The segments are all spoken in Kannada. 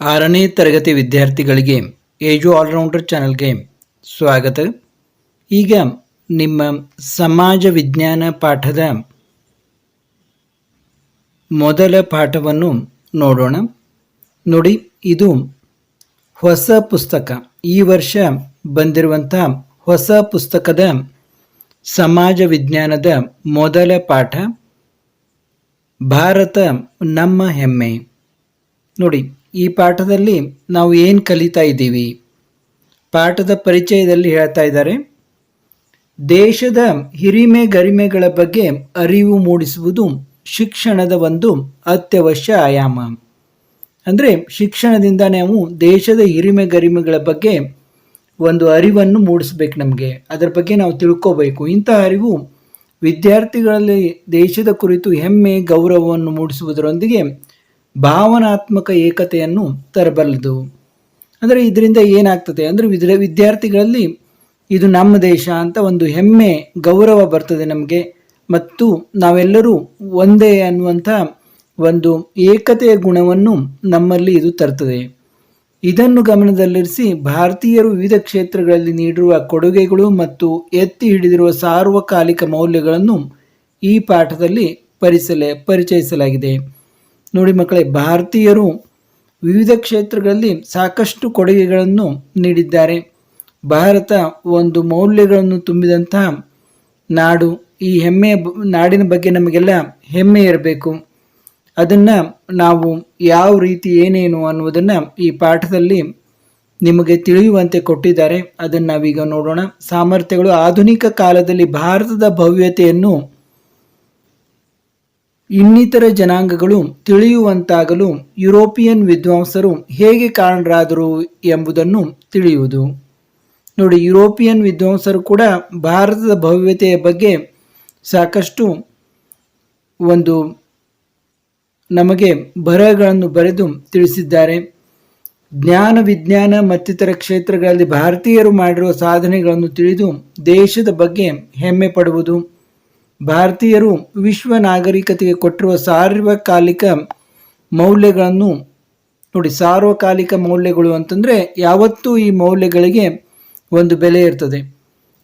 ಆರನೇ ತರಗತಿ ವಿದ್ಯಾರ್ಥಿಗಳಿಗೆ ಏಜು ಆಲ್ರೌಂಡರ್ ಚಾನಲ್ಗೆ ಸ್ವಾಗತ. ಈಗ ನಿಮ್ಮ ಸಮಾಜ ವಿಜ್ಞಾನ ಪಾಠದ ಮೊದಲ ಪಾಠವನ್ನು ನೋಡೋಣ. ನೋಡಿ, ಇದು ಹೊಸ ಪುಸ್ತಕ. ಈ ವರ್ಷ ಬಂದಿರುವಂಥ ಹೊಸ ಪುಸ್ತಕದ ಸಮಾಜ ವಿಜ್ಞಾನದ ಮೊದಲ ಪಾಠ, ಭಾರತ ನಮ್ಮ ಹೆಮ್ಮೆ. ನೋಡಿ ಈ ಪಾಠದಲ್ಲಿ ನಾವು ಏನು ಕಲಿತಾ ಇದ್ದೀವಿ? ಪಾಠದ ಪರಿಚಯದಲ್ಲಿ ಹೇಳ್ತಾ ಇದ್ದಾರೆ, ದೇಶದ ಹಿರಿಮೆ ಗರಿಮೆಗಳ ಬಗ್ಗೆ ಅರಿವು ಮೂಡಿಸುವುದು ಶಿಕ್ಷಣದ ಒಂದು ಅತ್ಯವಶ್ಯ ಆಯಾಮ. ಅಂದರೆ ಶಿಕ್ಷಣದಿಂದ ನಾವು ದೇಶದ ಹಿರಿಮೆ ಗರಿಮೆಗಳ ಬಗ್ಗೆ ಒಂದು ಅರಿವನ್ನು ಮೂಡಿಸ್ಬೇಕು ನಮಗೆ. ಅದರ ಬಗ್ಗೆ ನಾವು ತಿಳ್ಕೋಬೇಕು. ಇಂತಹ ಅರಿವು ವಿದ್ಯಾರ್ಥಿಗಳಲ್ಲಿ ದೇಶದ ಕುರಿತು ಹೆಮ್ಮೆ, ಗೌರವವನ್ನು ಮೂಡಿಸುವುದರೊಂದಿಗೆ ಭಾವನಾತ್ಮಕ ಏಕತೆಯನ್ನು ತರಬಲ್ಲದು. ಅಂದರೆ ಇದರಿಂದ ಏನಾಗ್ತದೆ? ಅಂದರೆ ವಿದ್ರ ವಿದ್ಯಾರ್ಥಿಗಳಲ್ಲಿ ಇದು ನಮ್ಮ ದೇಶ ಅಂತ ಒಂದು ಹೆಮ್ಮೆ, ಗೌರವ ಬರ್ತದೆ ನಮಗೆ. ಮತ್ತು ನಾವೆಲ್ಲರೂ ಒಂದೇ ಅನ್ನುವಂಥ ಒಂದು ಏಕತೆಯ ಗುಣವನ್ನು ನಮ್ಮಲ್ಲಿ ಇದು ತರ್ತದೆ. ಇದನ್ನು ಗಮನದಲ್ಲಿರಿಸಿ ಭಾರತೀಯರು ವಿವಿಧ ಕ್ಷೇತ್ರಗಳಲ್ಲಿ ನೀಡಿರುವ ಕೊಡುಗೆಗಳು ಮತ್ತು ಎತ್ತಿ ಹಿಡಿದಿರುವ ಸಾರ್ವಕಾಲಿಕ ಮೌಲ್ಯಗಳನ್ನು ಈ ಪಾಠದಲ್ಲಿ ಪರಿಸಲೆ, ಪರಿಚಯಿಸಲಾಗಿದೆ. ನೋಡಿ ಮಕ್ಕಳೇ, ಭಾರತೀಯರು ವಿವಿಧ ಕ್ಷೇತ್ರಗಳಲ್ಲಿ ಸಾಕಷ್ಟು ಕೊಡುಗೆಗಳನ್ನು ನೀಡಿದ್ದಾರೆ. ಭಾರತ ಒಂದು ಮೌಲ್ಯಗಳನ್ನು ತುಂಬಿದಂತಹ ನಾಡು. ಈ ಹೆಮ್ಮೆಯ ನಾಡಿನ ಬಗ್ಗೆ ನಮಗೆಲ್ಲ ಹೆಮ್ಮೆ ಇರಬೇಕು. ಅದನ್ನು ನಾವು ಯಾವ ರೀತಿ ಏನೇನು ಅನ್ನುವುದನ್ನು ಈ ಪಾಠದಲ್ಲಿ ನಿಮಗೆ ತಿಳಿಯುವಂತೆ ಕೊಟ್ಟಿದ್ದಾರೆ. ಅದನ್ನು ನಾವೀಗ ನೋಡೋಣ. ಸಾಮರ್ಥ್ಯಗಳು ಆಧುನಿಕ ಕಾಲದಲ್ಲಿ ಭಾರತದ ಭವ್ಯತೆಯನ್ನು ಇನ್ನಿತರ ಜನಾಂಗಗಳು ತಿಳಿಯುವಂತಾಗಲು ಯುರೋಪಿಯನ್ ವಿದ್ವಾಂಸರು ಹೇಗೆ ಕಾರಣರಾದರು ಎಂಬುದನ್ನು ತಿಳಿಯುವುದು. ನೋಡಿ, ಯುರೋಪಿಯನ್ ವಿದ್ವಾಂಸರು ಕೂಡ ಭಾರತದ ಭವ್ಯತೆಯ ಬಗ್ಗೆ ಸಾಕಷ್ಟು ಒಂದು ನಮಗೆ ಬರಹಗಳನ್ನು ಬರೆದು ತಿಳಿಸಿದ್ದಾರೆ. ಜ್ಞಾನ, ವಿಜ್ಞಾನ ಮತ್ತಿತರ ಕ್ಷೇತ್ರಗಳಲ್ಲಿ ಭಾರತೀಯರು ಮಾಡಿರುವ ಸಾಧನೆಗಳನ್ನು ತಿಳಿದು ದೇಶದ ಬಗ್ಗೆ ಹೆಮ್ಮೆ ಪಡುವುದು. ಭಾರತೀಯರು ವಿಶ್ವ ನಾಗರಿಕತೆಗೆ ಕೊಟ್ಟಿರುವ ಸಾರ್ವಕಾಲಿಕ ಮೌಲ್ಯಗಳನ್ನು ನೋಡಿ, ಸಾರ್ವಕಾಲಿಕ ಮೌಲ್ಯಗಳು ಅಂತಂದರೆ ಯಾವತ್ತೂ ಈ ಮೌಲ್ಯಗಳಿಗೆ ಒಂದು ಬೆಲೆ ಇರ್ತದೆ.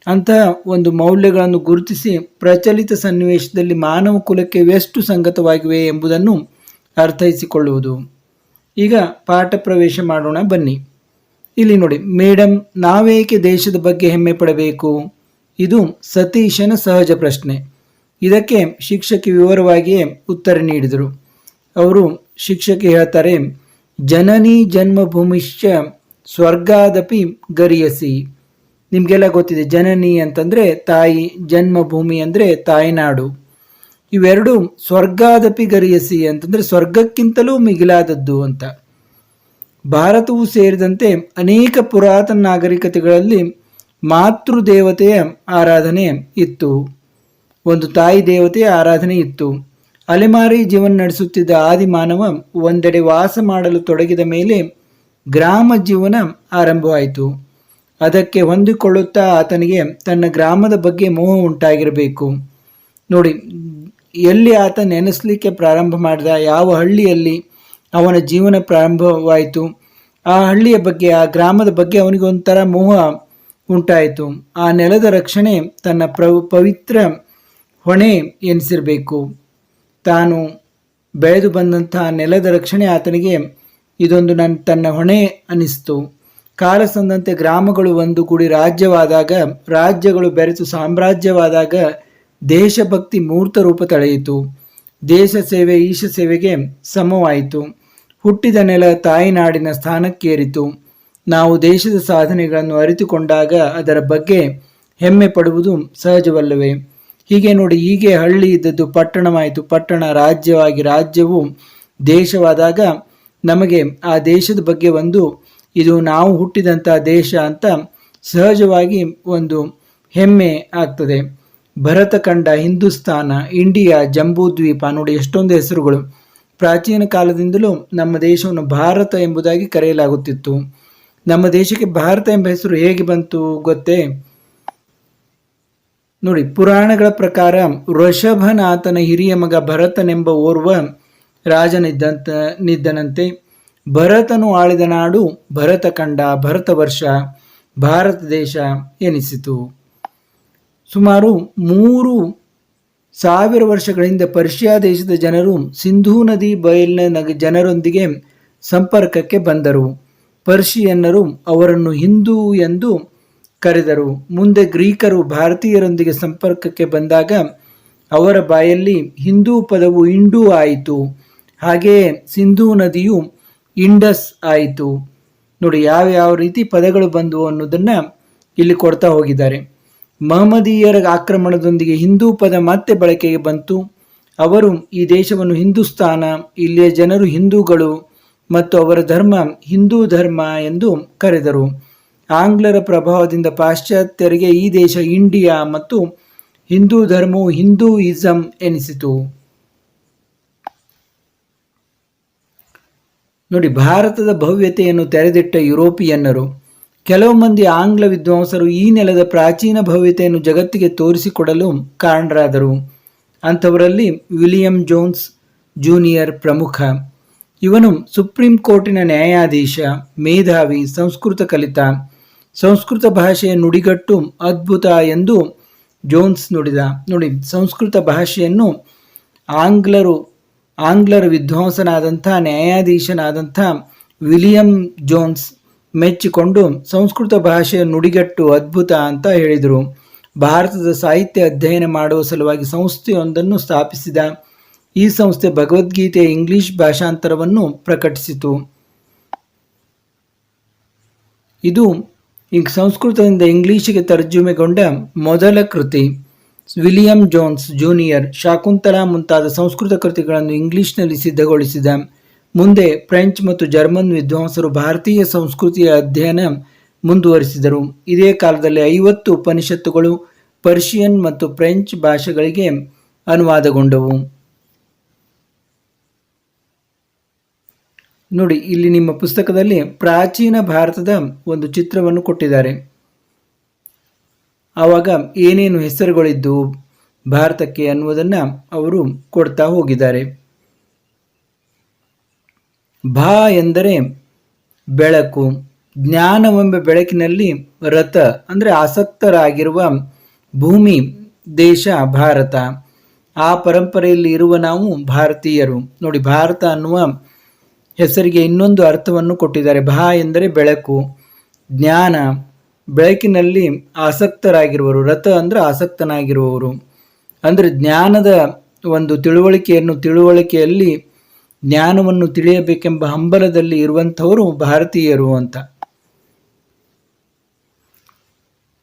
ಅಂತಹ ಒಂದು ಮೌಲ್ಯಗಳನ್ನು ಗುರುತಿಸಿ ಪ್ರಚಲಿತ ಸನ್ನಿವೇಶದಲ್ಲಿ ಮಾನವ ಕುಲಕ್ಕೆ ಎಷ್ಟು ಸಂಗತವಾಗಿವೆ ಎಂಬುದನ್ನು ಅರ್ಥೈಸಿಕೊಳ್ಳುವುದು. ಈಗ ಪಾಠ ಪ್ರವೇಶ ಮಾಡೋಣ, ಬನ್ನಿ. ಇಲ್ಲಿ ನೋಡಿ ಮೇಡಮ್ ನಾವೇಕೆ ದೇಶದ ಬಗ್ಗೆ ಹೆಮ್ಮೆ ಪಡಬೇಕು? ಇದು ಸತೀಶನ ಸಹಜ ಪ್ರಶ್ನೆ. ಇದಕ್ಕೆ ಶಿಕ್ಷಕಿ ವಿವರವಾಗಿ ಉತ್ತರ ನೀಡಿದರು. ಅವರು ಶಿಕ್ಷಕಿ ಹೇಳ್ತಾರೆ, ಜನನಿ ಜನ್ಮಭೂಮಿಶ್ಚ ಸ್ವರ್ಗಾದಪಿ ಗರಿಯಸಿ. ನಿಮಗೆಲ್ಲ ಗೊತ್ತಿದೆ, ಜನನಿ ಅಂತಂದರೆ ತಾಯಿ, ಜನ್ಮಭೂಮಿ ಅಂದರೆ ತಾಯಿನಾಡು. ಇವೆರಡು ಸ್ವರ್ಗಾದಪಿ ಗರಿಯಸಿ ಅಂತಂದರೆ ಸ್ವರ್ಗಕ್ಕಿಂತಲೂ ಮಿಗಿಲಾದದ್ದು ಅಂತ. ಭಾರತವು ಸೇರಿದಂತೆ ಅನೇಕ ಪುರಾತನ ನಾಗರಿಕತೆಗಳಲ್ಲಿ ಮಾತೃದೇವತೆಯ ಆರಾಧನೆ ಇತ್ತು. ಒಂದು ತಾಯಿ ದೇವತೆಯ ಆರಾಧನೆ ಇತ್ತು. ಅಲೆಮಾರಿ ಜೀವನ ನಡೆಸುತ್ತಿದ್ದ ಆದಿಮಾನವ ಒಂದೆಡೆ ವಾಸ ಮಾಡಲು ತೊಡಗಿದ ಮೇಲೆ ಗ್ರಾಮ ಜೀವನ ಆರಂಭವಾಯಿತು. ಅದಕ್ಕೆ ಹೊಂದಿಕೊಳ್ಳುತ್ತಾ ಆತನಿಗೆ ತನ್ನ ಗ್ರಾಮದ ಬಗ್ಗೆ ಮೋಹ ಉಂಟಾಗಿರಬೇಕು. ನೋಡಿ, ಎಲ್ಲಿ ಆತ ನೆನೆಸಲಿಕ್ಕೆ ಪ್ರಾರಂಭ ಮಾಡಿದ, ಯಾವ ಹಳ್ಳಿಯಲ್ಲಿ ಅವನ ಜೀವನ ಪ್ರಾರಂಭವಾಯಿತು, ಆ ಹಳ್ಳಿಯ ಬಗ್ಗೆ, ಆ ಗ್ರಾಮದ ಬಗ್ಗೆ ಅವನಿಗೆ ಒಂಥರ ಮೋಹ ಉಂಟಾಯಿತು. ಆ ನೆಲದ ರಕ್ಷಣೆ ತನ್ನ ಪ್ರ ಪವಿತ್ರ ಹೊಣೆ ಎನಿಸಿರಬೇಕು. ತಾನು ಬೆಳೆದು ಬಂದಂತಹ ನೆಲದ ರಕ್ಷಣೆ ಆತನಿಗೆ ಇದೊಂದು ನನ್ನ ತನ್ನ ಹೊಣೆ ಅನಿಸ್ತು. ಕಾಲ ಸಂದಂತೆ ಗ್ರಾಮಗಳು ಒಂದು ಕೂಡಿ ರಾಜ್ಯವಾದಾಗ, ರಾಜ್ಯಗಳು ಬೆರೆತು ಸಾಮ್ರಾಜ್ಯವಾದಾಗ ದೇಶಭಕ್ತಿ ಮೂರ್ತ ರೂಪ ತಳೆಯಿತು. ದೇಶ ಸೇವೆ ಈಶ ಸೇವೆಗೆ ಸಮವಾಯಿತು. ಹುಟ್ಟಿದ ನೆಲ ತಾಯಿನಾಡಿನ ಸ್ಥಾನಕ್ಕೇರಿತು. ನಾವು ದೇಶದ ಸಾಧನೆಗಳನ್ನು ಅರಿತುಕೊಂಡಾಗ ಅದರ ಬಗ್ಗೆ ಹೆಮ್ಮೆ ಪಡುವುದು ಸಹಜವಲ್ಲವೇ. ಹೀಗೆ ನೋಡಿ, ಹೀಗೆ ಹಳ್ಳಿ ಇದ್ದದ್ದು ಪಟ್ಟಣವಾಯಿತು. ಪಟ್ಟಣ ರಾಜ್ಯವಾಗಿ ರಾಜ್ಯವು ದೇಶವಾದಾಗ ನಮಗೆ ಆ ದೇಶದ ಬಗ್ಗೆ ಒಂದು ಇದು ನಾವು ಹುಟ್ಟಿದಂಥ ದೇಶ ಅಂತ ಸಹಜವಾಗಿ ಒಂದು ಹೆಮ್ಮೆ ಆಗ್ತದೆ. ಭರತಖಂಡ ಹಿಂದೂಸ್ತಾನ ಇಂಡಿಯಾ, ಜಂಬೂದ್ವೀಪ ನೋಡಿ ಎಷ್ಟೊಂದು ಹೆಸರುಗಳು. ಪ್ರಾಚೀನ ಕಾಲದಿಂದಲೂ ನಮ್ಮ ದೇಶವನ್ನು ಭಾರತ ಎಂಬುದಾಗಿ ಕರೆಯಲಾಗುತ್ತಿತ್ತು. ನಮ್ಮ ದೇಶಕ್ಕೆ ಭಾರತ ಎಂಬ ಹೆಸರು ಹೇಗೆ ಬಂತು ಗೊತ್ತೇ? ನೋಡಿ, ಪುರಾಣಗಳ ಪ್ರಕಾರ ವೃಷಭನಾಥನ ಹಿರಿಯ ಮಗ ಭರತನೆಂಬ ಓರ್ವ ರಾಜನಿದ್ದಂತ, ನಿದ್ದನಂತೆ ಭರತನು ಆಳಿದ ನಾಡು ಭರತಖಂಡ ಭರತವರ್ಷ ಭಾರತ ದೇಶ ಎನಿಸಿತು. ಸುಮಾರು ಮೂರು ಸಾವಿರ ವರ್ಷಗಳಿಂದ ಪರ್ಷಿಯಾ ದೇಶದ ಜನರು ಸಿಂಧೂ ನದಿ ಬಯಲಿನ ಜನರೊಂದಿಗೆ ಸಂಪರ್ಕಕ್ಕೆ ಬಂದರು. ಪರ್ಷಿಯನ್ನರು ಅವರನ್ನು ಹಿಂದೂ ಎಂದು ಕರೆದರು. ಮುಂದೆ ಗ್ರೀಕರು ಭಾರತೀಯರೊಂದಿಗೆ ಸಂಪರ್ಕಕ್ಕೆ ಬಂದಾಗ ಅವರ ಬಾಯಲ್ಲಿ ಹಿಂದೂ ಪದವು ಇಂಡೂ ಆಯಿತು. ಹಾಗೆಯೇ ಸಿಂಧೂ ನದಿಯು ಇಂಡಸ್ ಆಯಿತು. ನೋಡಿ, ಯಾವ ಯಾವ ರೀತಿ ಪದಗಳು ಬಂದವು ಅನ್ನೋದನ್ನು ಇಲ್ಲಿ ಕೊಡ್ತಾ ಹೋಗಿದ್ದಾರೆ. ಮಹಮ್ಮದೀಯರ ಆಕ್ರಮಣದೊಂದಿಗೆ ಹಿಂದೂ ಪದ ಮತ್ತೆ ಬಳಕೆಗೆ ಬಂತು. ಅವರು ಈ ದೇಶವನ್ನು ಹಿಂದೂಸ್ತಾನ ಇಲ್ಲಿಯ ಜನರು ಹಿಂದೂಗಳು ಮತ್ತು ಅವರ ಧರ್ಮ ಹಿಂದೂ ಧರ್ಮ ಎಂದು ಕರೆದರು. ಆಂಗ್ಲರ ಪ್ರಭಾವದಿಂದ ಪಾಶ್ಚಾತ್ಯರಿಗೆ ಈ ದೇಶ ಇಂಡಿಯಾ ಮತ್ತು ಹಿಂದೂ ಧರ್ಮವು ಹಿಂದೂಯಿಸಂ ಎನಿಸಿತು. ನೋಡಿ, ಭಾರತದ ಭವ್ಯತೆಯನ್ನು ತೆರೆದಿಟ್ಟ ಯುರೋಪಿಯನ್ನರು, ಕೆಲವು ಮಂದಿ ಆಂಗ್ಲ ವಿದ್ವಾಂಸರು ಈ ನೆಲದ ಪ್ರಾಚೀನ ಭವ್ಯತೆಯನ್ನು ಜಗತ್ತಿಗೆ ತೋರಿಸಿಕೊಡಲು ಕಾರಣರಾದರು. ಅಂಥವರಲ್ಲಿ ವಿಲಿಯಂ ಜೋನ್ಸ್ ಜೂನಿಯರ್ ಪ್ರಮುಖ. ಇವನು ಸುಪ್ರೀಂ ಕೋರ್ಟಿನ ನ್ಯಾಯಾಧೀಶ, ಮೇಧಾವಿ, ಸಂಸ್ಕೃತ ಕಲಿತ ಸಂಸ್ಕೃತ ಭಾಷೆಯ ನುಡಿಗಟ್ಟು ಅದ್ಭುತ ಎಂದು ಜೋನ್ಸ್ ನುಡಿದ. ನೋಡಿ, ಸಂಸ್ಕೃತ ಭಾಷೆಯನ್ನು ಆಂಗ್ಲರು, ಆಂಗ್ಲರ ವಿದ್ವಾಂಸನಾದಂಥ, ನ್ಯಾಯಾಧೀಶನಾದಂಥ ವಿಲಿಯಂ ಜೋನ್ಸ್ ಮೆಚ್ಚಿಕೊಂಡು ಸಂಸ್ಕೃತ ಭಾಷೆಯ ನುಡಿಗಟ್ಟು ಅದ್ಭುತ ಅಂತ ಹೇಳಿದರು. ಭಾರತದ ಸಾಹಿತ್ಯ ಅಧ್ಯಯನ ಮಾಡುವ ಸಲುವಾಗಿ ಸಂಸ್ಥೆಯೊಂದನ್ನು ಸ್ಥಾಪಿಸಿದ. ಈ ಸಂಸ್ಥೆ ಭಗವದ್ಗೀತೆಯ ಇಂಗ್ಲಿಷ್ ಭಾಷಾಂತರವನ್ನು ಪ್ರಕಟಿಸಿತು. ಇದು ಈಗ ಸಂಸ್ಕೃತದಿಂದ ಇಂಗ್ಲೀಷಿಗೆ ತರ್ಜುಮೆಗೊಂಡ ಮೊದಲ ಕೃತಿ ವಿಲಿಯಂ ಜೋನ್ಸ್ ಜೂನಿಯರ್ ಶಾಕುಂತಲಾ ಮುಂತಾದ ಸಂಸ್ಕೃತ ಕೃತಿಗಳನ್ನು ಇಂಗ್ಲಿಷ್ನಲ್ಲಿ ಸಿದ್ಧಗೊಳಿಸಿದ. ಮುಂದೆ ಫ್ರೆಂಚ್ ಮತ್ತು ಜರ್ಮನ್ ವಿದ್ವಾಂಸರು ಭಾರತೀಯ ಸಂಸ್ಕೃತಿಯ ಅಧ್ಯಯನ ಮುಂದುವರಿಸಿದರು. ಇದೇ ಕಾಲದಲ್ಲಿ ಐವತ್ತು ಉಪನಿಷತ್ತುಗಳು ಪರ್ಷಿಯನ್ ಮತ್ತು ಫ್ರೆಂಚ್ ಭಾಷೆಗಳಿಗೆ ಅನುವಾದಗೊಂಡವು. ನೋಡಿ, ಇಲ್ಲಿ ನಿಮ್ಮ ಪುಸ್ತಕದಲ್ಲಿ ಪ್ರಾಚೀನ ಭಾರತದ ಒಂದು ಚಿತ್ರವನ್ನು ಕೊಟ್ಟಿದ್ದಾರೆ. ಆವಾಗ ಏನೇನು ಹೆಸರುಗಳಿದ್ದು ಭಾರತಕ್ಕೆ ಅನ್ನುವುದನ್ನು ಅವರು ಕೊಡ್ತಾ ಹೋಗಿದ್ದಾರೆ. ಭಾ ಎಂದರೆ ಬೆಳಕು, ಜ್ಞಾನವೆಂಬ ಬೆಳಕಿನಲ್ಲಿ ರಥ, ಅಂದರೆ ಆಸಕ್ತರಾಗಿರುವ ಭೂಮಿ, ದೇಶ, ಭಾರತ. ಆ ಪರಂಪರೆಯಲ್ಲಿ ಇರುವ ನಾವು ಭಾರತೀಯರು. ನೋಡಿ, ಭಾರತ ಅನ್ನುವ ಹೆಸರಿಗೆ ಇನ್ನೊಂದು ಅರ್ಥವನ್ನು ಕೊಟ್ಟಿದ್ದಾರೆ. ಭಾ ಎಂದರೆ ಬೆಳಕು, ಜ್ಞಾನ, ಬೆಳಕಿನಲ್ಲಿ ಆಸಕ್ತರಾಗಿರುವರು, ರಥ ಅಂದರೆ ಆಸಕ್ತನಾಗಿರುವವರು. ಅಂದರೆ ಜ್ಞಾನದ ಒಂದು ತಿಳುವಳಿಕೆಯನ್ನು ತಿಳುವಳಿಕೆಯಲ್ಲಿ ಜ್ಞಾನವನ್ನು ತಿಳಿಯಬೇಕೆಂಬ ಹಂಬಲದಲ್ಲಿ ಇರುವಂಥವರು ಭಾರತೀಯರು ಅಂತ.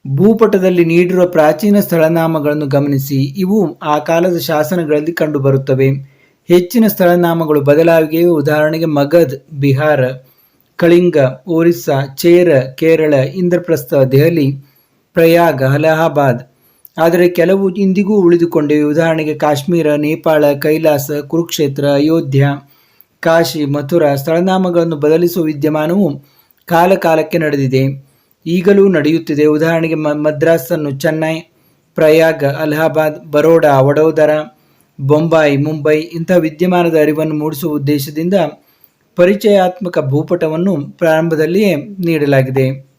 ಭೂಪಟದಲ್ಲಿ ನೀಡಿರುವ ಪ್ರಾಚೀನ ಸ್ಥಳನಾಮಗಳನ್ನು ಗಮನಿಸಿ. ಇವು ಆ ಕಾಲದ ಶಾಸನಗಳಲ್ಲಿ ಕಂಡುಬರುತ್ತವೆ. ಹೆಚ್ಚಿನ ಸ್ಥಳನಾಮಗಳು ಬದಲಾವಿಗೆಯು ಉದಾಹರಣೆಗೆ ಮಗಧ್ ಬಿಹಾರ, ಕಳಿಂಗ, ಒರಿಸ್ಸಾ, ಚೇರ, ಕೇರಳ, ಇಂದ್ರಪ್ರಸ್ಥ, ದೆಹಲಿ, ಪ್ರಯಾಗ, ಅಲಹಾಬಾದ್. ಆದರೆ ಕೆಲವು ಇಂದಿಗೂ ಉಳಿದುಕೊಂಡಿವೆ. ಉದಾಹರಣೆಗೆ ಕಾಶ್ಮೀರ, ನೇಪಾಳ, ಕೈಲಾಸ, ಕುರುಕ್ಷೇತ್ರ, ಅಯೋಧ್ಯ, ಕಾಶಿ, ಮಥುರಾ ಸ್ಥಳನಾಮಗಳನ್ನು ಬದಲಿಸುವ ವಿದ್ಯಮಾನವು ಕಾಲಕಾಲಕ್ಕೆ ನಡೆದಿದೆ. ಈಗಲೂ ನಡೆಯುತ್ತಿದೆ. ಉದಾಹರಣೆಗೆ ಮದ್ರಾಸನ್ನು ಚೆನ್ನೈ, ಪ್ರಯಾಗ, ಅಲಹಾಬಾದ್, ಬರೋಡಾ, ವಡೋದರ ಬೊಂಬಾಯಿ, ಮುಂಬೈ ಇಂಥ ವಿದ್ಯಮಾನದ ಅರಿವನ್ನು ಮೂಡಿಸುವ ಉದ್ದೇಶದಿಂದ ಪರಿಚಯಾತ್ಮಕ ಭೂಪಟವನ್ನು ಪ್ರಾರಂಭದಲ್ಲಿಯೇ ನೀಡಲಾಗಿದೆ.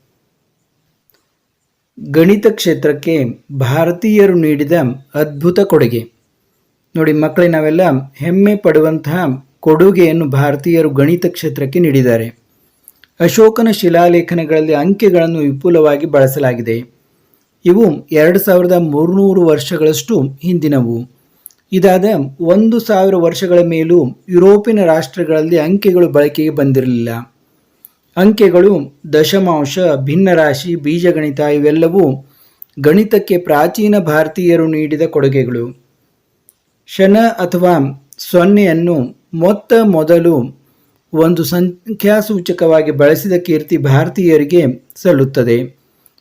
ಗಣಿತ ಕ್ಷೇತ್ರಕ್ಕೆ ಭಾರತೀಯರು ನೀಡಿದ ಅದ್ಭುತ ಕೊಡುಗೆ. ನೋಡಿ ಮಕ್ಕಳೇ, ನಾವೆಲ್ಲ ಹೆಮ್ಮೆ ಪಡುವಂತಹ ಕೊಡುಗೆಯನ್ನು ಭಾರತೀಯರು ಗಣಿತ ಕ್ಷೇತ್ರಕ್ಕೆ ನೀಡಿದ್ದಾರೆ. ಅಶೋಕನ ಶಿಲಾಲೇಖನಗಳಲ್ಲಿ ಅಂಕೆಗಳನ್ನು ವಿಪುಲವಾಗಿ ಬಳಸಲಾಗಿದೆ. ಇವು ಎರಡು ಸಾವಿರದ ಮೂರುನೂರು ವರ್ಷಗಳಷ್ಟು ಹಿಂದಿನವು. ಇದಾದ ಒಂದು ಸಾವಿರ ವರ್ಷಗಳ ಮೇಲೂ ಯುರೋಪಿನ ರಾಷ್ಟ್ರಗಳಲ್ಲಿ ಅಂಕೆಗಳು ಬಳಕೆಗೆ ಬಂದಿರಲಿಲ್ಲ. ಅಂಕೆಗಳು ದಶಮಾಂಶ, ಭಿನ್ನರಾಶಿ, ಬೀಜಗಣಿತ ಇವೆಲ್ಲವೂ ಗಣಿತಕ್ಕೆ ಪ್ರಾಚೀನ ಭಾರತೀಯರು ನೀಡಿದ ಕೊಡುಗೆಗಳು. ಶನ ಅಥವಾ ಸೊನ್ನೆಯನ್ನು ಮೊತ್ತ ಮೊದಲು ಒಂದು ಸಂಖ್ಯಾಸೂಚಕವಾಗಿ ಬಳಸಿದ ಕೀರ್ತಿ ಭಾರತೀಯರಿಗೆ ಸಲ್ಲುತ್ತದೆ.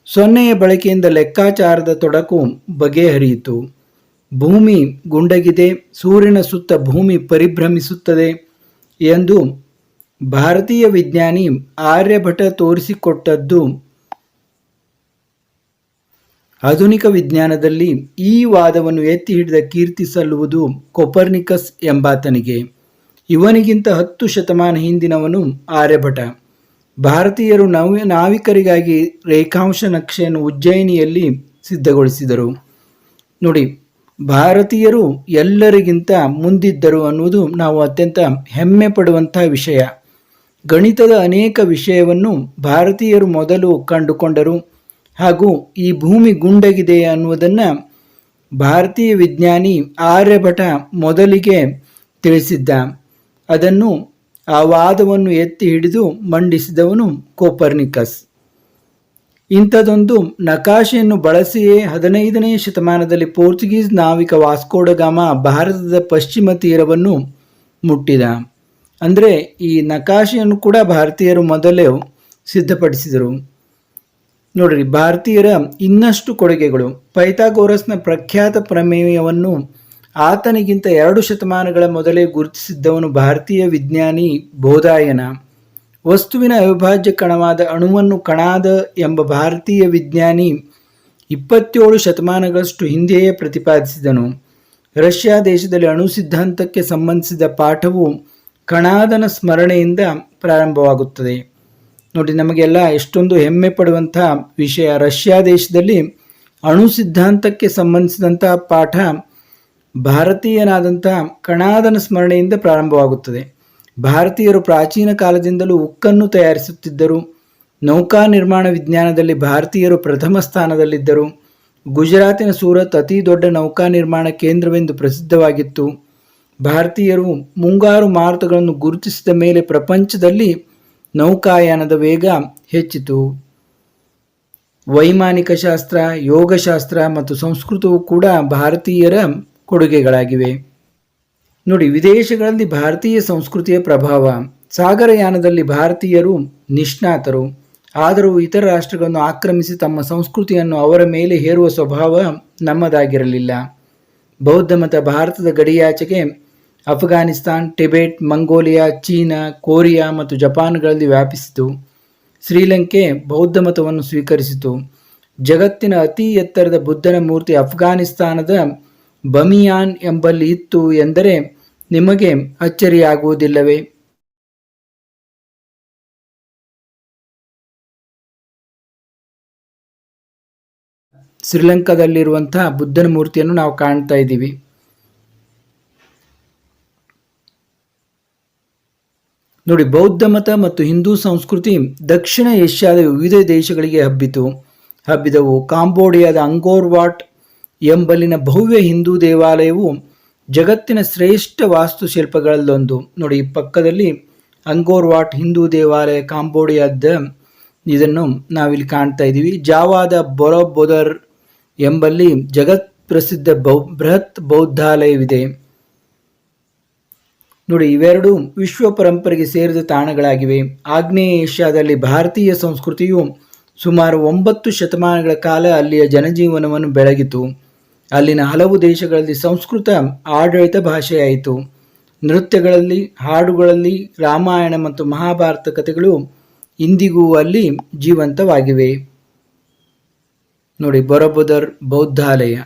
ಸೊನ್ನೆಯ ಬಳಕೆಯಿಂದ ಲೆಕ್ಕಾಚಾರದ ತೊಡಕು ಬಗೆಹರಿಯಿತು. ಭೂಮಿ ಗುಂಡಗಿದೆ, ಸೂರ್ಯನ ಸುತ್ತ ಭೂಮಿ ಪರಿಭ್ರಮಿಸುತ್ತದೆ ಎಂದು ಭಾರತೀಯ ವಿಜ್ಞಾನಿ ಆರ್ಯಭಟ ತೋರಿಸಿಕೊಟ್ಟದ್ದು. ಆಧುನಿಕ ವಿಜ್ಞಾನದಲ್ಲಿ ಈ ವಾದವನ್ನು ಎತ್ತಿ ಹಿಡಿದ ಕೀರ್ತಿ ಸಲ್ಲುವುದು ಕೊಪರ್ನಿಕಸ್ ಎಂಬಾತನಿಗೆ. ಇವನಿಗಿಂತ ಹತ್ತು ಶತಮಾನ ಹಿಂದಿನವನು ಆರ್ಯಭಟ. ಭಾರತೀಯರು ನವ, ನಾವಿಕರಿಗಾಗಿ ರೇಖಾಂಶ ನಕ್ಷೆಯನ್ನು ಉಜ್ಜಯಿನಿಯಲ್ಲಿ ಸಿದ್ಧಗೊಳಿಸಿದರು. ನೋಡಿ ಭಾರತೀಯರು ಎಲ್ಲರಿಗಿಂತ ಮುಂದಿದ್ದರು ಅನ್ನುವುದು ನಾವು ಅತ್ಯಂತ ಹೆಮ್ಮೆ ಪಡುವಂಥ ವಿಷಯ. ಗಣಿತದ ಅನೇಕ ವಿಷಯವನ್ನು ಭಾರತೀಯರು ಮೊದಲು ಕಂಡುಕೊಂಡರು. ಹಾಗೂ ಈ ಭೂಮಿ ಗುಂಡಗಿದೆ ಅನ್ನುವುದನ್ನು ಭಾರತೀಯ ವಿಜ್ಞಾನಿ ಆರ್ಯಭಟ ಮೊದಲಿಗೆ ತಿಳಿಸಿದ್ದ. ಅದನ್ನು ಆ ವಾದವನ್ನು ಎತ್ತಿ ಹಿಡಿದು ಮಂಡಿಸಿದವನು ಕೋಪರ್ನಿಕಸ್. ಇಂಥದೊಂದು ನಕಾಶೆಯನ್ನು ಬಳಸಿಯೇ ಹದಿನೈದನೇ ಶತಮಾನದಲ್ಲಿ ಪೋರ್ಚುಗೀಸ್ ನಾವಿಕ ವಾಸ್ಕೋಡಗಾಮ ಭಾರತದ ಪಶ್ಚಿಮ ತೀರವನ್ನು ಮುಟ್ಟಿದ. ಅಂದರೆ ಈ ನಕಾಶೆಯನ್ನು ಕೂಡ ಭಾರತೀಯರು ಮೊದಲೇ ಸಿದ್ಧಪಡಿಸಿದರು. ನೋಡ್ರಿ, ಭಾರತೀಯರ ಇನ್ನಷ್ಟು ಕೊಡುಗೆಗಳು. ಪೈಥಾಗೋರಸ್ನ ಪ್ರಖ್ಯಾತ ಪ್ರಮೇಯವನ್ನು ಆತನಿಗಿಂತ ಎರಡು ಶತಮಾನಗಳ ಮೊದಲೇ ಗುರುತಿಸಿದ್ದವನು ಭಾರತೀಯ ವಿಜ್ಞಾನಿ ಬೋಧಾಯನ. ವಸ್ತುವಿನ ಅವಿಭಾಜ್ಯ ಕಣವಾದ ಅಣುವನ್ನು ಕಣಾದ ಎಂಬ ಭಾರತೀಯ ವಿಜ್ಞಾನಿ ಇಪ್ಪತ್ತೇಳು ಶತಮಾನಗಳಷ್ಟು ಹಿಂದೆಯೇ ಪ್ರತಿಪಾದಿಸಿದನು. ರಷ್ಯಾ ದೇಶದಲ್ಲಿ ಅಣು ಸಿದ್ಧಾಂತಕ್ಕೆ ಸಂಬಂಧಿಸಿದ ಪಾಠವು ಕಣಾದನ ಸ್ಮರಣೆಯಿಂದ ಪ್ರಾರಂಭವಾಗುತ್ತದೆ. ನೋಡಿ, ನಮಗೆಲ್ಲ ಎಷ್ಟೊಂದು ಹೆಮ್ಮೆ ಪಡುವಂತಹ ವಿಷಯ. ರಷ್ಯಾ ದೇಶದಲ್ಲಿ ಅಣು ಸಿದ್ಧಾಂತಕ್ಕೆ ಸಂಬಂಧಿಸಿದಂತಹ ಪಾಠ ಭಾರತೀಯನಾದಂಥ ಕಣಾದನ ಸ್ಮರಣೆಯಿಂದ ಪ್ರಾರಂಭವಾಗುತ್ತದೆ. ಭಾರತೀಯರು ಪ್ರಾಚೀನ ಕಾಲದಿಂದಲೂ ಉಕ್ಕನ್ನು ತಯಾರಿಸುತ್ತಿದ್ದರು. ನೌಕಾ ನಿರ್ಮಾಣ ವಿಜ್ಞಾನದಲ್ಲಿ ಭಾರತೀಯರು ಪ್ರಥಮ ಸ್ಥಾನದಲ್ಲಿದ್ದರು. ಗುಜರಾತಿನ ಸೂರತ್ ಅತಿ ದೊಡ್ಡ ನೌಕಾ ನಿರ್ಮಾಣ ಕೇಂದ್ರವೆಂದು ಪ್ರಸಿದ್ಧವಾಗಿತ್ತು. ಭಾರತೀಯರು ಮುಂಗಾರು ಮಾರುತಗಳನ್ನು ಗುರುತಿಸಿದ ಮೇಲೆ ಪ್ರಪಂಚದಲ್ಲಿ ನೌಕಾಯಾನದ ವೇಗ ಹೆಚ್ಚಿತು. ವೈಮಾನಿಕ ಶಾಸ್ತ್ರ, ಯೋಗಶಾಸ್ತ್ರ ಮತ್ತು ಸಂಸ್ಕೃತವು ಕೂಡ ಭಾರತೀಯರ ಕೊಡುಗೆಗಳಾಗಿವೆ. ನೋಡಿ, ವಿದೇಶಗಳಲ್ಲಿ ಭಾರತೀಯ ಸಂಸ್ಕೃತಿಯ ಪ್ರಭಾವ, ಸಾಗರಯಾನದಲ್ಲಿ ಭಾರತೀಯರು ನಿಷ್ಣಾತರು, ಆದರೂ ಇತರ ರಾಷ್ಟ್ರಗಳನ್ನು ಆಕ್ರಮಿಸಿ ತಮ್ಮ ಸಂಸ್ಕೃತಿಯನ್ನು ಅವರ ಮೇಲೆ ಹೇರುವ ಸ್ವಭಾವ ನಮ್ಮದಾಗಿರಲಿಲ್ಲ. ಬೌದ್ಧ ಮತ ಭಾರತದ ಗಡಿಯಾಚೆಗೆ Afghanistan, Tibet, Mongolia, China, Korea ಮತ್ತು ಜಪಾನ್ಗಳಲ್ಲಿ ವ್ಯಾಪಿಸಿತು. ಶ್ರೀಲಂಕೆ ಬೌದ್ಧ ಮತವನ್ನು ಸ್ವೀಕರಿಸಿತು. ಜಗತ್ತಿನ ಅತಿ ಎತ್ತರದ ಬುದ್ಧನ ಮೂರ್ತಿ ಅಫ್ಘಾನಿಸ್ತಾನದ ಬಮಿಯಾನ್ ಎಂಬಲ್ಲಿ ಇತ್ತು ಎಂದರೆ ನಿಮಗೆ ಅಚ್ಚರಿಯಾಗುವುದಿಲ್ಲವೇ? ಶ್ರೀಲಂಕಾದಲ್ಲಿರುವಂತಹ ಬುದ್ಧನ ಮೂರ್ತಿಯನ್ನು ನಾವು ಕಾಣ್ತಾ ಇದ್ದೀವಿ. ನೋಡಿ, ಬೌದ್ಧ ಮತ ಮತ್ತು ಹಿಂದೂ ಸಂಸ್ಕೃತಿ ದಕ್ಷಿಣ ಏಷ್ಯಾದ ವಿವಿಧ ದೇಶಗಳಿಗೆ ಹಬ್ಬಿತು. ಹಬ್ಬಿದವು ಕಾಂಬೋಡಿಯಾದ ಅಂಗೋರ್ವಾಟ್ ಎಂಬಲ್ಲಿನ ಭವ್ಯ ಹಿಂದೂ ದೇವಾಲಯವು ಜಗತ್ತಿನ ಶ್ರೇಷ್ಠ ವಾಸ್ತುಶಿಲ್ಪಗಳಲ್ಲೊಂದು. ನೋಡಿ ಪಕ್ಕದಲ್ಲಿ ಅಂಗೋರ್ವಾಟ್ ಹಿಂದೂ ದೇವಾಲಯ ಕಾಂಬೋಡಿಯಾದ ಇದನ್ನು ನಾವಿಲ್ಲಿ ಕಾಣ್ತಾ ಇದ್ದೀವಿ. ಜಾವಾದ ಬೊರೊಬೊದರ್ ಎಂಬಲ್ಲಿ ಜಗತ್ ಪ್ರಸಿದ್ಧ ಬೌ, ಬೃಹತ್ ಬೌದ್ಧಾಲಯವಿದೆ. ನೋಡಿ, ಇವೆರಡು ವಿಶ್ವ ಪರಂಪರೆಗೆ ಸೇರಿದ ತಾಣಗಳಾಗಿವೆ. ಆಗ್ನೇಯ ಏಷ್ಯಾದಲ್ಲಿ ಭಾರತೀಯ ಸಂಸ್ಕೃತಿಯು ಸುಮಾರು ಒಂಬತ್ತು ಶತಮಾನಗಳ ಕಾಲ ಅಲ್ಲಿಯ ಜನಜೀವನವನ್ನು ಬೆಳಗಿತು. ಅಲ್ಲಿನ ಹಲವು ದೇಶಗಳಲ್ಲಿ ಸಂಸ್ಕೃತ ಆಡಳಿತ ಭಾಷೆಯಾಯಿತು. ನೃತ್ಯಗಳಲ್ಲಿ, ಹಾಡುಗಳಲ್ಲಿ, ರಾಮಾಯಣ ಮತ್ತು ಮಹಾಭಾರತ ಕಥೆಗಳು ಇಂದಿಗೂ ಅಲ್ಲಿ ಜೀವಂತವಾಗಿವೆ. ನೋಡಿ, ಬರಬುದರ್ ಬೌದ್ಧಾಲಯ.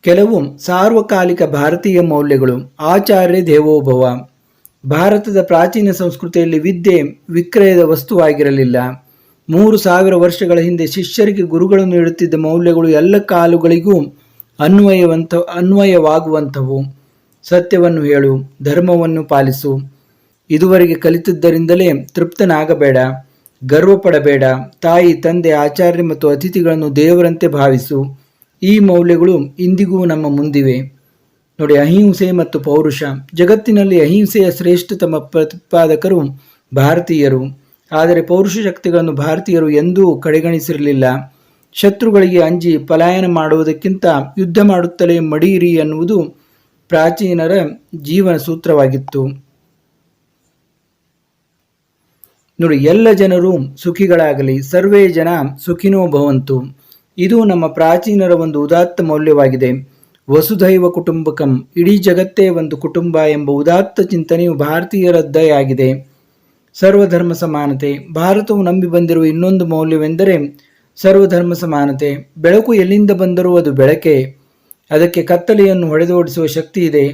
ಕೆಲವು ಸಾರ್ವಕಾಲಿಕ ಭಾರತೀಯ ಮೌಲ್ಯಗಳು ಆಚಾರ್ಯ ದೇವೋಭವ. ಭಾರತದ ಪ್ರಾಚೀನ ಸಂಸ್ಕೃತಿಯಲ್ಲಿ ವಿದ್ಯೆ ವಿಕ್ರಯದ ವಸ್ತುವಾಗಿರಲಿಲ್ಲ. ಮೂರು ಸಾವಿರ ವರ್ಷಗಳ ಹಿಂದೆ ಶಿಷ್ಯರಿಗೆ ಗುರುಗಳು ನೀಡುತ್ತಿದ್ದ ಮೌಲ್ಯಗಳು ಎಲ್ಲ ಕಾಲುಗಳಿಗೂ ಅನ್ವಯವಂತ, ಅನ್ವಯವಾಗುವಂಥವು. ಸತ್ಯವನ್ನು ಹೇಳು, ಧರ್ಮವನ್ನು ಪಾಲಿಸು. ಇದುವರೆಗೆ ಕಲಿತದ್ದರಿಂದಲೇ ತೃಪ್ತನಾಗಬೇಡ, ಗರ್ವಪಡಬೇಡ. ತಾಯಿ, ತಂದೆ, ಆಚಾರ್ಯ ಮತ್ತು ಅತಿಥಿಗಳನ್ನು ದೇವರಂತೆ ಭಾವಿಸು. ಈ ಮೌಲ್ಯಗಳು ಇಂದಿಗೂ ನಮ್ಮ ಮುಂದಿವೆ. ನೋಡಿ, ಅಹಿಂಸೆ ಮತ್ತು ಪೌರುಷ. ಜಗತ್ತಿನಲ್ಲಿ ಅಹಿಂಸೆಯ ಶ್ರೇಷ್ಠತಮ ಪ್ರತಿಪಾದಕರು ಭಾರತೀಯರು. ಆದರೆ ಪೌರುಷ ಶಕ್ತಿಗಳನ್ನು ಭಾರತೀಯರು ಎಂದೂ ಕಡೆಗಣಿಸಿರಲಿಲ್ಲ. ಶತ್ರುಗಳಿಗೆ ಅಂಜಿ ಪಲಾಯನ ಮಾಡುವುದಕ್ಕಿಂತ ಯುದ್ಧ ಮಾಡುತ್ತಲೇ ಮಡಿಯಿರಿ ಎನ್ನುವುದು ಪ್ರಾಚೀನರ ಜೀವನ ಸೂತ್ರವಾಗಿತ್ತು ನೋಡಿ, ಎಲ್ಲ ಜನರು ಸುಖಿಗಳಾಗಲಿ, ಸರ್ವೇ ಜನ ಸುಖಿನೋ ಭವಂತು. ಇದು ನಮ್ಮ ಪ್ರಾಚೀನರ ಒಂದು ಉದಾತ್ತ ಮೌಲ್ಯವಾಗಿದೆ. ವಸುಧೈವ ಕುಟುಂಬಕಂ, ಇಡೀ ಜಗತ್ತೇ ಒಂದು ಕುಟುಂಬ ಎಂಬ ಉದಾತ್ತ ಚಿಂತನೆಯು ಭಾರತೀಯರದ್ದೇ ಆಗಿದೆ. ಸರ್ವಧರ್ಮ ಸಮಾನತೆ ಭಾರತವು ನಂಬಿ ಬಂದಿರುವ ಇನ್ನೊಂದು ಮೌಲ್ಯವೆಂದರೆ ಸರ್ವಧರ್ಮ ಸಮಾನತೆ ಬೆಳಕು ಎಲ್ಲಿಂದ ಬಂದರೂ ಅದು ಬೆಳಕೆ. ಅದಕ್ಕೆ ಕತ್ತಲೆಯನ್ನು ಹೊಡೆದೋಡಿಸುವ ಶಕ್ತಿ ಇದೆ.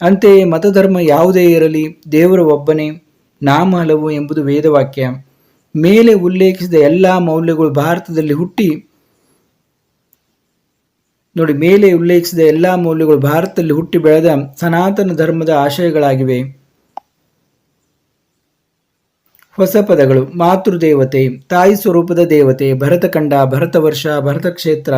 ಅಂತೆಯೇ ಮತಧರ್ಮ ಯಾವುದೇ ಇರಲಿ, ದೇವರ ಒಬ್ಬನೇ, ನಾಮ ಹಲವು ಎಂಬುದು ವೇದವಾಕ್ಯ. ಮೇಲೆ ಉಲ್ಲೇಖಿಸಿದ ಎಲ್ಲ ಮೌಲ್ಯಗಳು ಭಾರತದಲ್ಲಿ ಹುಟ್ಟಿ, ನೋಡಿ, ಮೇಲೆ ಉಲ್ಲೇಖಿಸಿದ ಎಲ್ಲ ಮೌಲ್ಯಗಳು ಭಾರತದಲ್ಲಿ ಹುಟ್ಟಿ ಬೆಳೆದ ಸನಾತನ ಧರ್ಮದ ಆಶಯಗಳಾಗಿವೆ. ಹೊಸ ಪದಗಳು. ಮಾತೃದೇವತೆ, ತಾಯಿ ಸ್ವರೂಪದ ದೇವತೆ, ಭರತಖಂಡ, ಭರತವರ್ಷ ಭರತ ಕ್ಷೇತ್ರ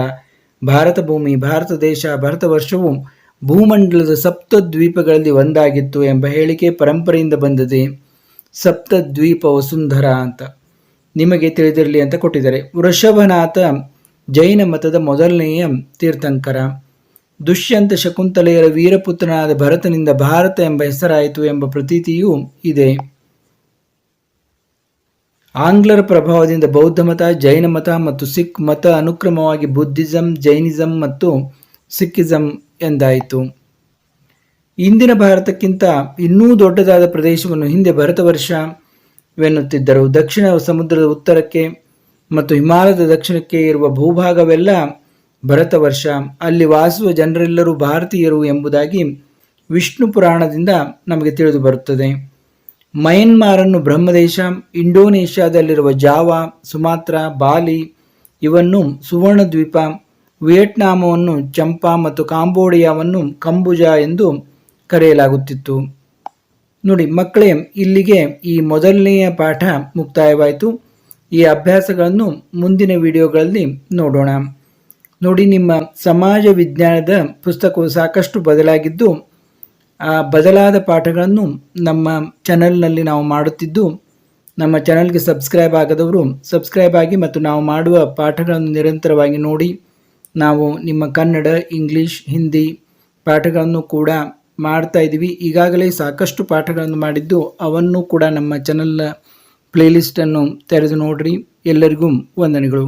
ಭಾರತ ಭೂಮಿ, ಭಾರತ ದೇಶ, ಭಾರತ ವರ್ಷವು ಭೂಮಂಡಲದ ಸಪ್ತ ದ್ವೀಪಗಳಲ್ಲಿ ಒಂದಾಗಿತ್ತು ಎಂಬ ಹೇಳಿಕೆ ಪರಂಪರೆಯಿಂದ ಬಂದಿದೆ ಸಪ್ತ ದ್ವೀಪ ವಸುಂಧರ ಅಂತ ನಿಮಗೆ ತಿಳಿದಿರಲಿ ಅಂತ ಕೊಟ್ಟಿದ್ದಾರೆ. ವೃಷಭನಾಥ ಜೈನ ಮತದ ಮೊದಲನೆಯ ತೀರ್ಥಂಕರ. ದುಷ್ಯಂತ ಶಕುಂತಲೆಯರ ವೀರಪುತ್ರನಾದ ಭರತನಿಂದ ಭಾರತ ಎಂಬ ಹೆಸರಾಯಿತು ಎಂಬ ಪ್ರತೀತಿಯೂ ಇದೆ. ಆಂಗ್ಲರ ಪ್ರಭಾವದಿಂದ ಬೌದ್ಧ ಮತ, ಜೈನ ಮತ ಮತ್ತು ಸಿಖ್ ಮತ ಅನುಕ್ರಮವಾಗಿ ಬುದ್ಧಿಸಂ, ಜೈನಿಸಂ ಮತ್ತು ಸಿಖಿಸಂ ಎಂದಾಯಿತು. ಇಂದಿನ ಭಾರತಕ್ಕಿಂತ ಇನ್ನೂ ದೊಡ್ಡದಾದ ಪ್ರದೇಶವನ್ನು ಹಿಂದೆ ಭರತ ವರ್ಷವೆನ್ನುತ್ತಿದ್ದರು. ದಕ್ಷಿಣ ಸಮುದ್ರದ ಉತ್ತರಕ್ಕೆ ಮತ್ತು ಹಿಮಾಲಯದ ದಕ್ಷಿಣಕ್ಕೆ ಇರುವ ಭೂಭಾಗವೆಲ್ಲ ಭರತವರ್ಷ ಅಲ್ಲಿ ವಾಸುವ ಜನರೆಲ್ಲರೂ ಭಾರತೀಯರು ಎಂಬುದಾಗಿ ವಿಷ್ಣು ಪುರಾಣದಿಂದ ನಮಗೆ ತಿಳಿದು ಬರುತ್ತದೆ. ಮಯನ್ಮಾರನ್ನು ಬ್ರಹ್ಮದೇಶ, ಇಂಡೋನೇಷ್ಯಾದಲ್ಲಿರುವ ಜಾವಾ, ಸುಮಾತ್ರ, ಬಾಲಿ ಇವನ್ನು ಸುವರ್ಣದ್ವೀಪ, ವಿಯೆಟ್ನಾಮವನ್ನು ಚಂಪಾ ಮತ್ತು ಕಾಂಬೋಡಿಯಾವನ್ನು ಕಂಬುಜ ಎಂದು ಕರೆಯಲಾಗುತ್ತಿತ್ತು. ನೋಡಿ ಮಕ್ಕಳೇ, ಇಲ್ಲಿಗೆ ಈ ಮೊದಲನೆಯ ಪಾಠ ಮುಕ್ತಾಯವಾಯಿತು. ಈ ಅಭ್ಯಾಸಗಳನ್ನು ಮುಂದಿನ ವಿಡಿಯೋಗಳಲ್ಲಿ ನೋಡೋಣ. ನೋಡಿ ನಿಮ್ಮ ಸಮಾಜ ವಿಜ್ಞಾನದ ಪುಸ್ತಕವು ಸಾಕಷ್ಟು ಬದಲಾಗಿದ್ದು ಬದಲಾದ ಪಾಠಗಳನ್ನು ನಮ್ಮ ಚಾನಲ್ನಲ್ಲಿ ನಾವು ಮಾಡುತ್ತಿದ್ದು, ನಮ್ಮ ಚಾನಲ್ಗೆ ಸಬ್ಸ್ಕ್ರೈಬ್ ಆಗದವರು ಸಬ್ಸ್ಕ್ರೈಬ್ ಆಗಿ ಮತ್ತು ನಾವು ಮಾಡುವ ಪಾಠಗಳನ್ನು ನಿರಂತರವಾಗಿ ನೋಡಿ, ನಾವು ನಿಮ್ಮ ಕನ್ನಡ, ಇಂಗ್ಲೀಷ್, ಹಿಂದಿ ಪಾಠಗಳನ್ನು ಕೂಡ ಮಾಡ್ತಾ ಇದ್ದೀವಿ. ಈಗಾಗಲೇ ಸಾಕಷ್ಟು ಪಾಠಗಳನ್ನು ಮಾಡಿದ್ದು, ಅವನ್ನು ಕೂಡ ನಮ್ಮ ಚಾನಲ್ನ ಪ್ಲೇಲಿಸ್ಟನ್ನು ತೆರೆದು ನೋಡಿರಿ. ಎಲ್ಲರಿಗೂ ವಂದನೆಗಳು.